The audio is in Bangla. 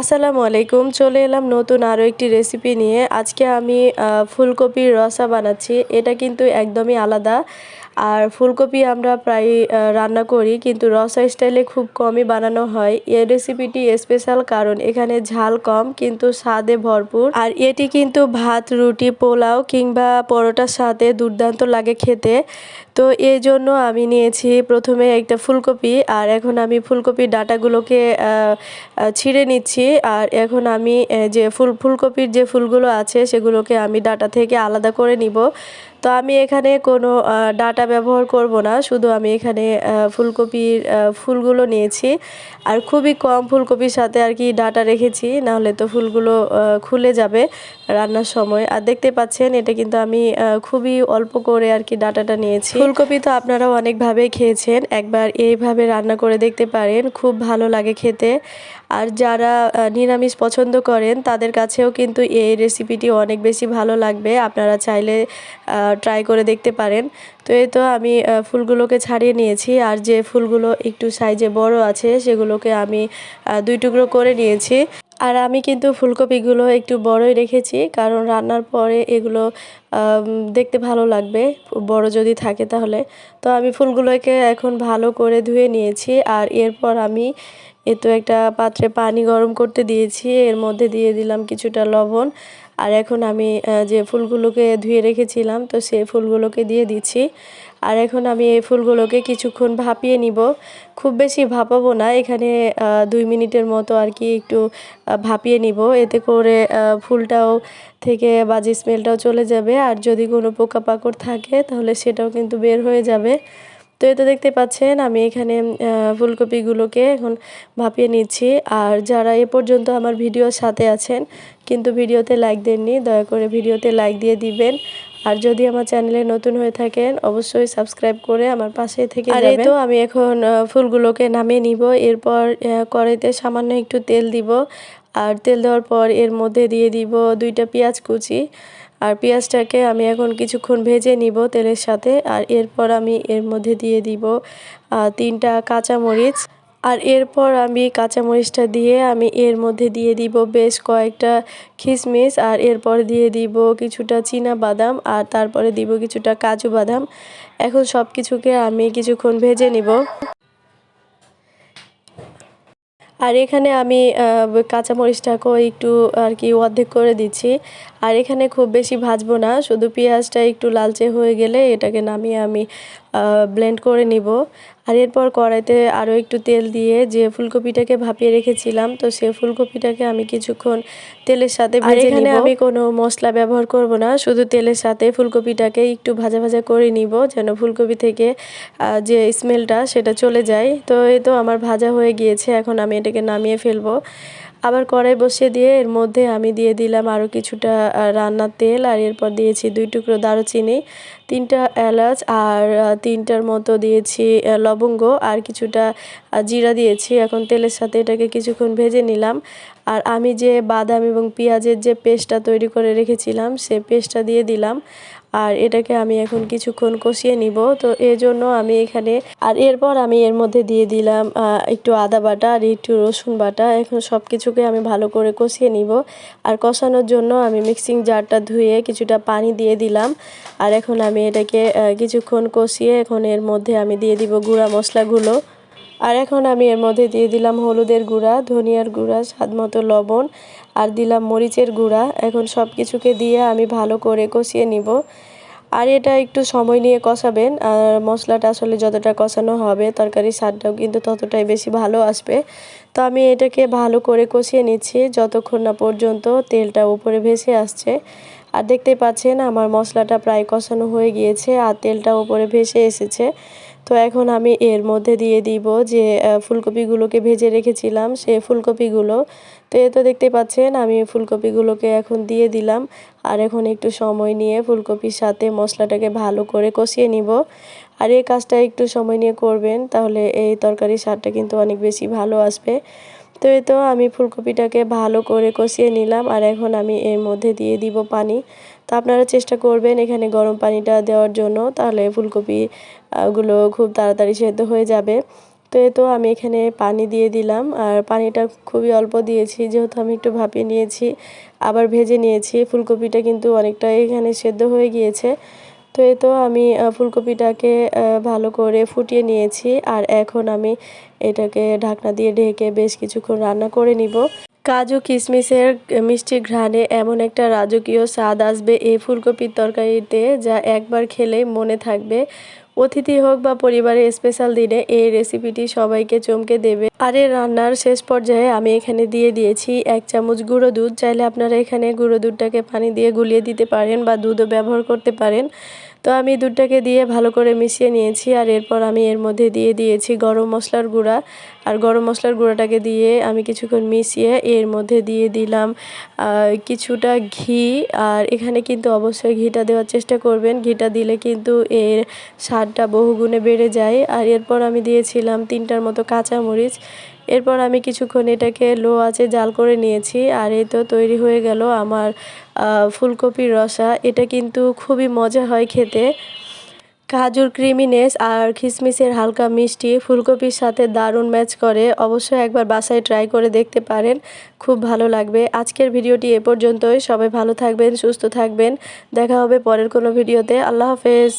আসসালামু আলাইকুম, চলে এলাম নতুন আরও একটি রেসিপি নিয়ে। আজকে আমি ফুলকপির রসা বানাচ্ছি। এটা কিন্তু একদমই আলাদা। আর ফুলকপি আমরা প্রায় রান্না করি, কিন্তু রসা স্টাইলে খুব কমই বানানো হয়। এই রেসিপিটি স্পেশাল কারণ এখানে ঝাল কম, কিন্তু স্বাদে ভরপুর। আর এটি কিন্তু ভাত, রুটি, পোলাও কিংবা পরোটার সাথে দুর্দান্ত লাগে খেতে। তো এই জন্য আমি নিয়েছি প্রথমে একটা ফুলকপি, আর এখন আমি ফুলকপির ডাটাগুলোকে ছিঁড়ে নিচ্ছি। আর এখন আমি যে ফুল, ফুলকপির যে ফুলগুলো আছে সেগুলোকে আমি ডাটা থেকে আলাদা করে নিব। তো আমি এখানে কোনো ডাটা ব্যবহার করব না। শুধু আমি এখানে ফুলকপির ফুলগুলো নিয়েছি। আর খুবই কম ফুলকপির সাথে আর কি ডাটা রেখেছি, নাহলে তো ফুলগুলো খুলে যাবে রান্নার সময়। আর দেখতে পাচ্ছেন, এটা কিন্তু আমি খুবই অল্প করে আর কি ডাটাটা নিয়েছি। ফুলকপি তো আপনারাও অনেকভাবেই খেয়েছেন। একবার এইভাবে রান্না করে দেখতে পারেন, খুব ভালো লাগে খেতে। আর যারা নিরামিষ পছন্দ করেন, তাদের কাছেও কিন্তু এই রেসিপিটি অনেক বেশি ভালো লাগবে। আপনারা চাইলে ট্রাই করে দেখতে পারেন। তো এই তো আমি ফুলগুলোকে ছাড়িয়ে নিয়েছি। আর যে ফুলগুলো একটু সাইজে বড় আছে, সেগুলোকে আমি দুই টুকরো করে নিয়েছি। আর আমি কিন্তু ফুলকপিগুলো একটু বড়ই রেখেছি, কারণ রান্নার পরে এগুলো দেখতে ভালো লাগবে, বড় যদি থাকে তাহলে। তো আমি ফুলগুলোকে এখন ভালো করে ধুয়ে নিয়েছি, আর এরপর আমি এ তো একটা পাত্রে পানি গরম করতে দিয়েছি, এর মধ্যে দিয়ে দিলাম কিছুটা লবণ আর এখন আমি যে ফুলগুলোকে ধুয়ে রেখেছিলাম, তো সেই ফুলগুলোকে দিয়ে দিচ্ছি। আর এখন আমি এই ফুলগুলোকে কিছুক্ষণ ভাপিয়ে নিব। খুব বেশি ভাপাবো না, এখানে দুই মিনিটের মতো আর কি একটু ভাপিয়ে নিব। এতে করে ফুলটাও থেকে বাজে স্মেলটাও চলে যাবে। আর যদি কোনো পোকাপাকড় থাকে, তাহলে সেটাও কিন্তু বের হয়ে যাবে। তো এটা দেখতে পাচ্ছেন আমি এখানে ফুলকপিগুলোকে এখন ভাপিয়ে নিচ্ছি। আর যারা এ পর্যন্ত আমার ভিডিওর সাথে আছেন কিন্তু ভিডিওতে লাইক দেননি দয়া করে ভিডিওতে লাইক দিয়ে দিবেন। আর যদি আমার চ্যানেলে নতুন হয়ে থাকেন অবশ্যই সাবস্ক্রাইব করে আমার পাশে থেকে আর এই তো আমি এখন ফুলগুলোকে নামিয়ে নিব। এরপর কড়াইতে সামান্য একটু তেল দিব। আর তেল দেওয়ার পর এর মধ্যে দিয়ে দিব দুইটা পেঁয়াজ কুচি। আর পেঁয়াজটাকে আমি এখন কিছুক্ষণ ভেজে নিব তেলের সাথে, আর এরপর আমি এর মধ্যে দিয়ে দিব তিনটা কাঁচামরিচ। আর এরপর আমি কাঁচামরিচটা দিয়ে আমি এর মধ্যে দিয়ে দিব বেশ কয়েকটা কিশমিশ আর এরপর দিয়ে দিব কিছুটা চীনা বাদাম, আর তারপরে দিব কিছুটা কাজু বাদাম। এখন সব কিছুকে আমি কিছুক্ষণ ভেজে নিব। আর এখানে আমি কাঁচামরিচটাকেও একটু আর কি অর্ধেক করে দিচ্ছি। আর এখানে খুব বেশি ভাজবো না, শুধু পেঁয়াজটা একটু লালচে হয়ে গেলে এটাকে নামিয়ে আমি ব্লেন্ড করে নিব। আর এরপর কড়াইতে আরও একটু তেল দিয়ে যে ফুলকপিটাকে ভাপিয়ে রেখেছিলাম তো সেই ফুলকপিটাকে আমি কিছুক্ষণ তেলের সাথে ভেজে এখানে আমি কোনো মশলা ব্যবহার করব না শুধু তেলের সাথে ফুলকপিটাকে একটু ভাজা ভাজা করে নিব যেন ফুলকপি থেকে যে স্মেলটা সেটা চলে যায়। তো এই তো আমার ভাজা হয়ে গিয়েছে এখন আমি এটাকে নামিয়ে ফেলব। আবার কড়াই বসিয়ে দিয়ে এর মধ্যে আমি দিয়ে দিলাম আরও কিছুটা রান্নার তেল আর এরপর দিয়েছি দুই টুকরো দারুচিনি, তিনটা এলাচ আর তিনটার মতো দিয়েছি লবঙ্গ আর কিছুটা জিরা দিয়েছি। এখন তেলের সাথে এটাকে কিছুক্ষণ ভেজে নিলাম। আর আমি যে বাদাম এবং পেঁয়াজের যে পেস্টটা তৈরি করে রেখেছিলাম সে পেস্টটা দিয়ে দিলাম। আর এটাকে আমি এখন কিছুক্ষণ কষিয়ে নিব। তো এর জন্য আমি এখানে, আর এরপর আমি এর মধ্যে দিয়ে দিলাম একটু আদা বাটা আর একটু রসুন বাটা। এখন সব কিছুকে আমি ভালো করে কষিয়ে নিব। আর কষানোর জন্য আমি মিক্সিং জারটা ধুয়ে কিছুটা পানি দিয়ে দিলাম। আর এখন আমি এটাকে কিছুক্ষণ কষিয়ে এখন এর মধ্যে আমি দিয়ে দিব গুঁড়া মশলাগুলো। আর এখন আমি এর মধ্যে দিয়ে দিলাম হলুদের গুঁড়া, ধনিয়ার গুঁড়া, স্বাদ মতো লবণ, আর দিলাম মরিচের গুঁড়া। এখন সব কিছুকে দিয়ে আমি ভালো করে কষিয়ে নিব। আর এটা একটু সময় নিয়ে কষাবেন। আর মশলাটা আসলে যতটা কষানো হবে তরকারির স্বাদটাও কিন্তু ততটাই বেশি ভালো আসবে। তো আমি এটাকে ভালো করে কষিয়ে নিচ্ছি। যতক্ষণ না পর্যন্ত তেলটা উপরে ভেসে আসছে। আর দেখতে পাচ্ছেন আমার মশলাটা প্রায় কষানো হয়ে গিয়েছে, আর তেলটা উপরে ভেসে এসেছে। তো এখন আমি এর মধ্যে দিয়ে দিব যে ফুলকপিগুলোকে ভেজে রেখেছিলাম, সে ফুলকপিগুলো। তো এ তো দেখতে পাচ্ছেন, আমি ফুলকপিগুলোকে এখন দিয়ে দিলাম। আর এখন একটু সময় নিয়ে ফুলকপির সাথে মশলাটাকে ভালো করে কষিয়ে নিব। আর এই কাজটা একটু সময় নিয়ে করবেন, তাহলে এই তরকারির স্বাদটা কিন্তু অনেক বেশি ভালো আসবে। তো এই তো আমি ফুলকপিটাকে ভালো করে কষিয়ে নিলাম আর এখন আমি এর মধ্যে দিয়ে দিব পানি। তো আপনারা চেষ্টা করবেন এখানে গরম পানিটা দেওয়ার জন্য তাহলে ফুলকপি আহ, গুলো খুব তাড়াতাড়ি সেদ্ধ হয়ে যাবে। তো এই তো আমি এখানে পানি দিয়ে দিলাম আর পানিটা খুবই অল্প দিয়েছি যেহেতু আমি একটু ভাপিয়ে নিয়েছি আবার ভেজে নিয়েছি। ফুলকপিটা কিন্তু অনেকটাই এখানে সেদ্ধ হয়ে গিয়েছে। তো এই তো আমি ফুলকপিটাকে ভালো করে ফুটিয়ে নিয়েছি। আর এখন আমি এটাকে ঢাকনা দিয়ে ঢেকে বেশ কিছুক্ষণ রান্না করে নিব। কাজু কিশমিশের মিষ্টি ঘ্রাণে এমন একটা রাজকীয় স্বাদ আসবে এই ফুলকপির তরকারিতে যা একবার খেলেই মনে থাকবে। অতিথি হোক বা পরিবারের স্পেশাল দিনে এই রেসিপিটি সবাইকে চমকে দেবে। আর এই রান্নার শেষ পর্যায়ে আমি এখানে দিয়ে দিয়েছি এক চামচ গুঁড়ো দুধ। চাইলে আপনারা এখানে গুঁড়ো দুধটাকে পানি দিয়ে গুলিয়ে দিতে পারেন বা দুধও ব্যবহার করতে পারেন। তো আমি দুধটাকে দিয়ে ভালো করে মিশিয়ে নিয়েছি আর এরপর আমি এর মধ্যে দিয়ে দিয়েছি গরম মশলার গুঁড়া। আর গরম মশলার গুঁড়াটাকে দিয়ে আমি কিছুক্ষণ মিশিয়ে এর মধ্যে দিয়ে দিলাম কিছুটা ঘি। আর এখানে কিন্তু অবশ্যই ঘিটা দেওয়ার চেষ্টা করবেন। ঘিটা দিলে কিন্তু এর স্বাদটা বহুগুণে বেড়ে যায়। আর এরপর আমি দিয়েছিলাম তিনটার মতো কাঁচামরিচ। এরপর আমি কিছুক্ষণ এটাকে লো আছে জাল করে নিয়েছি আর এই তো তৈরি হয়ে গেল আমার ফুলকপির রসা। এটা কিন্তু খুবই মজা হয় খেতে। কাজুর ক্রিমিনেস আর খিসমিসের হালকা মিষ্টি ফুলকপির সাথে দারুণ ম্যাচ করে। অবশ্যই একবার বাসায় ট্রাই করে দেখতে পারেন, খুব ভালো লাগবে। আজকের ভিডিওটি এ পর্যন্তই। সবাই ভালো থাকবেন, সুস্থ থাকবেন। দেখা হবে পরের কোনো ভিডিওতে। আল্লাহ হাফেজ।